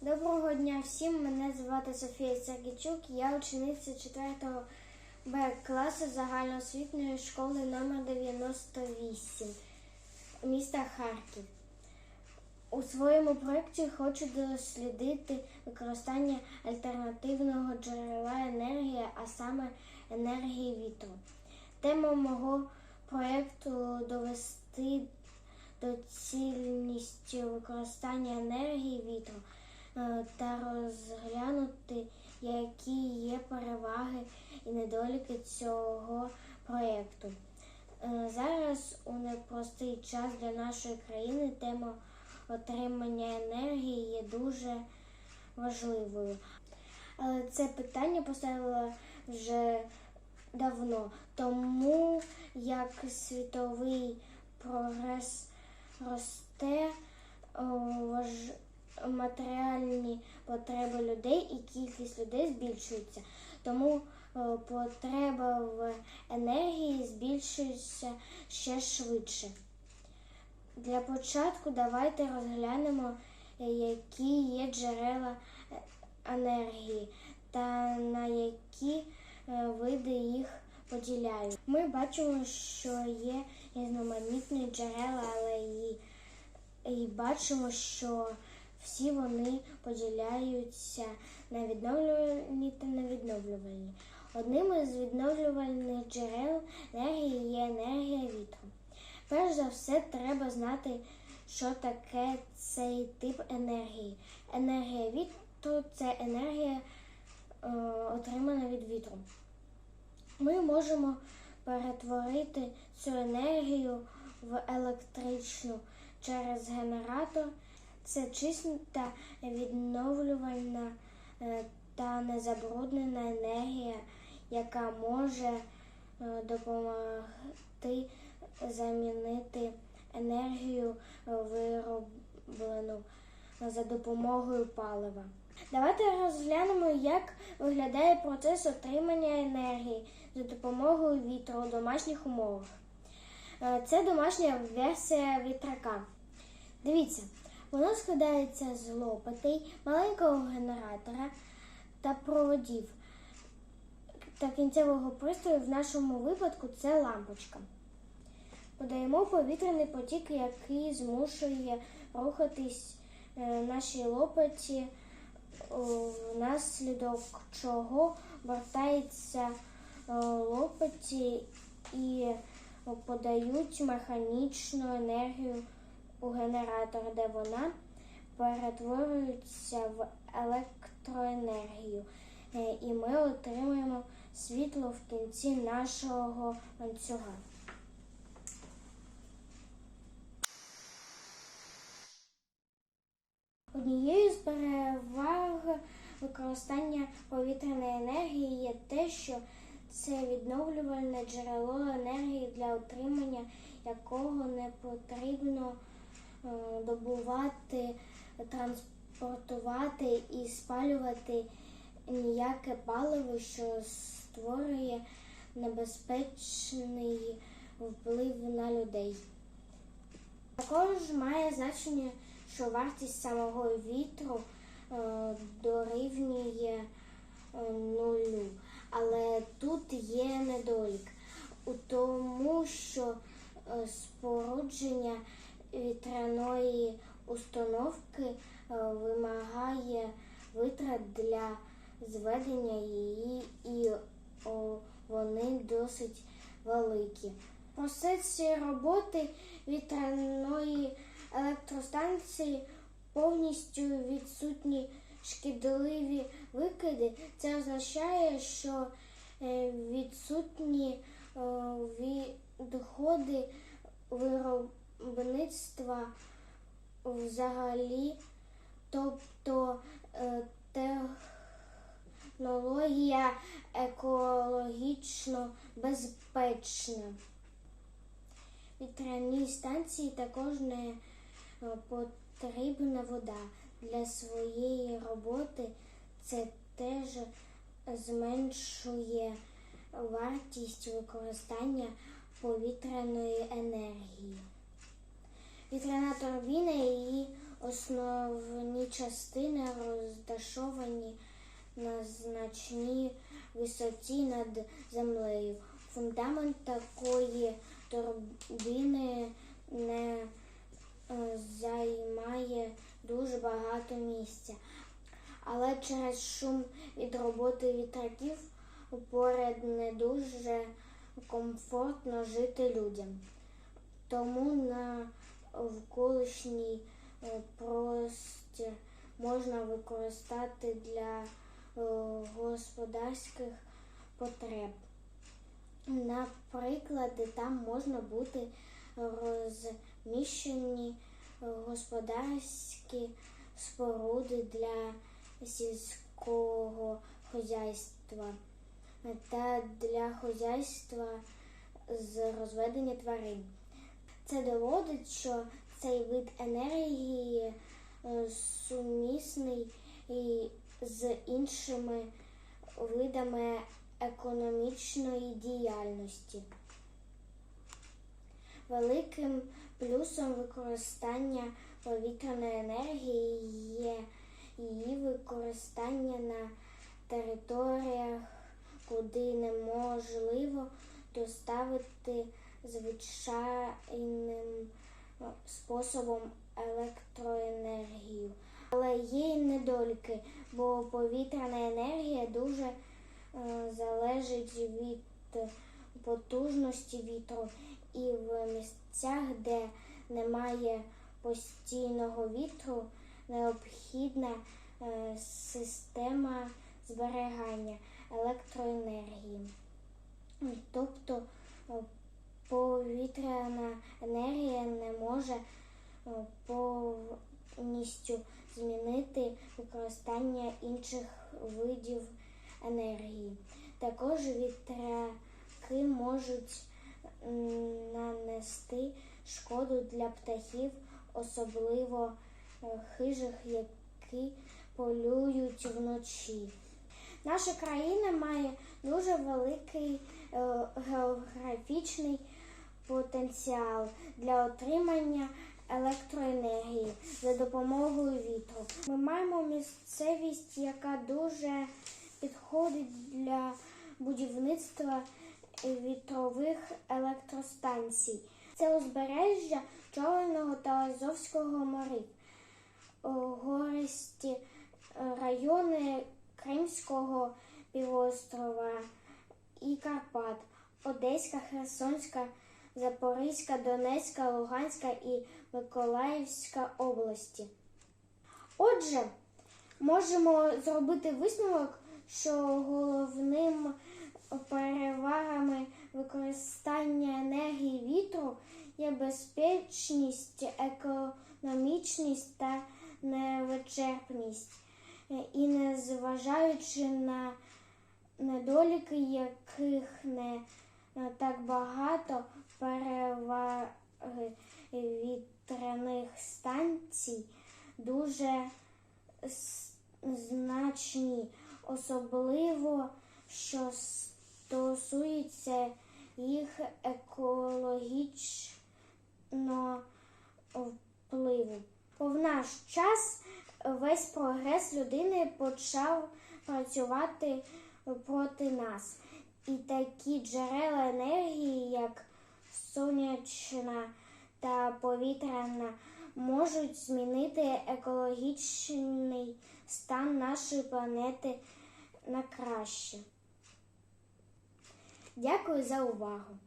Доброго дня всім. Мене звати Софія Сергійчук. Я учениця 4 Б класу загальноосвітньої школи номер 98 міста Харків. У своєму проєкті хочу дослідити використання альтернативного джерела енергії, а саме енергії вітру. Тема мого проєкту довести доцільність використання енергії вітру та розглянути, які є переваги і недоліки цього проєкту. Е, Зараз у непростий час для нашої країни тема отримання енергії є дуже важливою. Але це питання поставила вже давно, тому як світовий прогрес росте, о, важ- матеріальні потреби людей і кількість людей збільшується. Тому потреба в енергії збільшується ще швидше. Для початку давайте розглянемо, е, які є джерела е, енергії та на які е, види їх поділяють. Ми бачимо, що є різноманітні джерела, але і, і бачимо, що всі вони поділяються на відновлювальні та невідновлювальні. Одним із відновлювальних джерел енергії є енергія вітру. Перш за все, треба знати, що таке цей тип енергії. Енергія вітру це енергія, е, отримана від вітру. Ми можемо перетворити цю енергію в електричну через генератор. Це чиста відновлювальна е, та незабруднена енергія, яка може е, допомогти замінити енергію е, вироблену за допомогою палива. Давайте розглянемо, як виглядає процес отримання енергії за допомогою вітру у домашніх умовах. Це домашня версія вітрака. Дивіться, воно складається з лопатей, маленького генератора та проводів та кінцевого пристрою. В нашому випадку це лампочка. Подаємо повітряний потік, який змушує рухатись е, наші лопаті, внаслідок чого вертається е, лопаті і подають механічну енергію у генератор, де вона перетворюється в електроенергію. Е, І ми отримуємо світло в кінці нашого ланцюга. Однією з переваг використання повітряної енергії є те, що це відновлювальне джерело енергії, для отримання якого не потрібно добувати, транспортувати і спалювати ніяке паливо, що створює небезпечний вплив на людей. Також має значення, що вартість самого вітру е, дорівнює е, нулю. Але тут є недолік у тому, що е, спорудження вітряної установки е, вимагає витрат для зведення її, і вони досить великі. В процесі роботи вітряної електростанції повністю відсутні шкідливі викиди. Це означає, що е, відсутні е, відходи виробництва взагалі, тобто е, технологія екологічно безпечна. Вітряній станції також не е, потрібна вода. Для своєї роботи це теж зменшує вартість використання повітряної енергії. Вітряна турбіна і її основні частини розташовані на значній висоті над землею. Фундамент такої турбіни не е, займає дуже багато місця. Але через шум від роботи вітраків поряд не дуже комфортно жити людям. Тому на навколишній е, простір можна використати для е, господарських потреб. Наприклад, там можна бути розміщені е, господарські споруди для сільського хазяйства та для хазяйства з розведення тварин. Це доводить, що цей вид енергії е, сумісний з іншими видами економічної діяльності. Великим плюсом використання повітряної енергії є її використання на територіях, куди неможливо доставити звичайним е, способом електроенергію. Але є й недоліки, бо повітряна енергія дуже е, залежить від потужності вітру, і в місцях, де немає постійного вітру, необхідна е, система зберігання електроенергії. Тобто е, повітряна енергія не може е, повністю змінити використання інших видів енергії. Також вітряки можуть нанести шкоду для птахів, особливо е, хижих, які полюють вночі. Наша країна має дуже великий е, географічний потенціал для отримання електроенергії за допомогою вітру. Ми маємо місцевість, яка дуже підходить для будівництва вітрових електростанцій. Це узбережжя Чорного та Азовського морів, гористі е, райони Кримського півострова і Карпат, Одеська, Херсонська, Запорізька, Донецька, Луганська і Миколаївська області. Отже, можемо зробити висновок, що головним перевагами використання енергії вітру є безпечність, економічність та невичерпність. І незважаючи на недоліки, яких не так багато переваги вітряних станцій дуже значні, особливо що стосується їх екологічного впливу. В наш час весь прогрес людини почав працювати проти нас. І такі джерела енергії, як сонячна та повітряна, можуть змінити екологічний стан нашої планети на краще. Дякую за увагу!